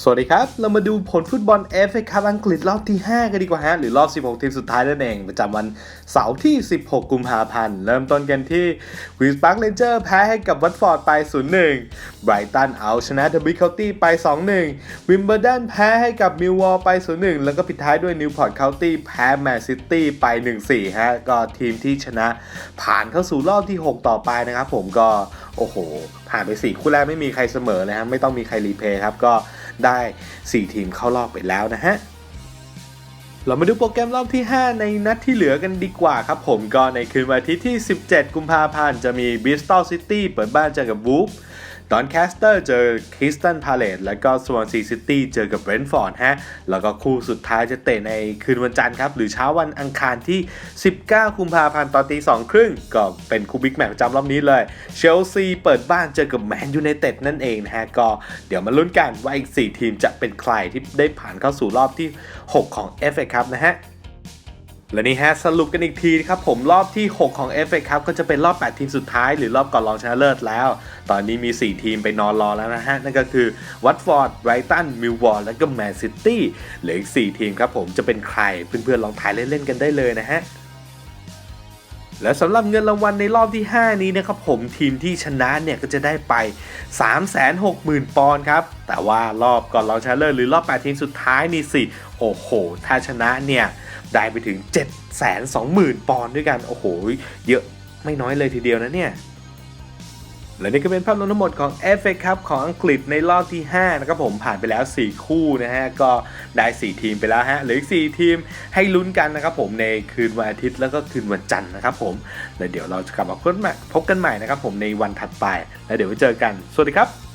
สวัสดีครับ เรามาดูผลฟุตบอลเอฟเอคัพอังกฤษรอบที่ 5 กันดีกว่าฮะ หรือรอบ 16 ทีมสุดท้ายนั่นเอง ประจำวันเสาร์ที่ 16 กุมภาพันธ์ เริ่มต้นกันที่วีนส์พาร์คเรนเจอร์แพ้ให้กับวัตฟอร์ดไป 0-1ไบรตันเอาชนะเดอะบิคเคาตี้ไป 2-1 วิมเบอร์ดันแพ้ให้กับมิลวอลไป 0-1 แล้วก็ปิดท้ายด้วยนิวพอร์ตเคานตี้แพ้แมนซิตี้ไป 1-4 ฮะ ก็ทีมที่ชนะผ่านเข้าสู่รอบที่ 6 ต่อไปนะครับผมก็โอ้โหผ่านไป 4 คู่แรกไม่มีใครเสมอเลยฮะไม่ต้องมีใครรีเพย์ครับก็ ได้ 4 ทีมเข้ารอบไปแล้วนะฮะเรามาดูโปรแกรมรอบที่ 5 ในนัดที่เหลือกันดีกว่าครับผมก็ในคืนวันอาทิตย์ที่ 17 กุมภาพันธ์จะมีบิสตอลซิตี้เปิดบ้านเจอกับวูฟ ดอนแคสเตอร์เจอคริสตันพาเลตแล้วก็สวอนซีซิตี้เจอกับเบรนท์ฟอร์ดฮะ แล้วก็คู่สุดท้ายจะเตะในคืนวันจันทร์ครับ หรือเช้าวันอังคารที่ 19 กุมภาพันธ์ตอนตีสองครึ่งก็เป็นคู่บิ๊กแมตช์ประจำรอบนี้เลย เชลซีเปิดบ้านเจอกับแมนยูไนเต็ดนั่นเองนะฮะ ก็เดี๋ยวมาลุ้นกันว่าอีก 4 ทีมจะเป็นใครที่ได้ผ่านเข้าสู่รอบที่ 6 ของ FA ครับนะฮะ และนี่ฮะสรุปกันอีกทีนะครับผมรอบที่ 6 ของ FA ครับก็จะเป็นรอบ 8 ทีมสุดท้าย หรือรอบก่อนรองชนะเลิศแล้ว ตอนนี้มี 4 ทีมไปนอนรอแล้วนะฮะ นั่นก็คือวัตฟอร์ดไบรตันมิลวอลและก็แมนซิตี้เหลืออีก 4 ทีมครับผมจะเป็นใครเพื่อนๆลองถ่ายเล่นๆกันได้เลยนะฮะ และสำหรับเงินรางวัลในรอบที่ 5 นี้นะครับผมทีมที่ชนะเนี่ยก็จะได้ไป 360,000 ปอนด์ครับ แต่ว่ารอบก่อนรองชนะเลิศหรือรอบ 8 ทีมสุดท้ายนี่สิ โอ้โห ถ้าชนะเนี่ยได้ไปถึง 720,000 ปอนด์ด้วยกัน โอ้โห เยอะไม่น้อยเลยทีเดียวนะเนี่ย และนี่ก็เป็นภาพรวมทั้งหมดของ FA Cup ของอังกฤษในรอบที่ 5 นะครับผมผ่านไปแล้ว 4 คู่นะฮะ ก็ได้ 4 ทีมไปแล้วฮะเหลืออีก 4 ทีมให้ลุ้นกันนะครับผมในคืนวันอาทิตย์แล้วก็คืนวันจันทร์นะครับผมแล้วเดี๋ยวเราจะกลับมาพบกันใหม่นะครับผมในวันถัดไป แล้วเดี๋ยวไปเจอกัน สวัสดีครับ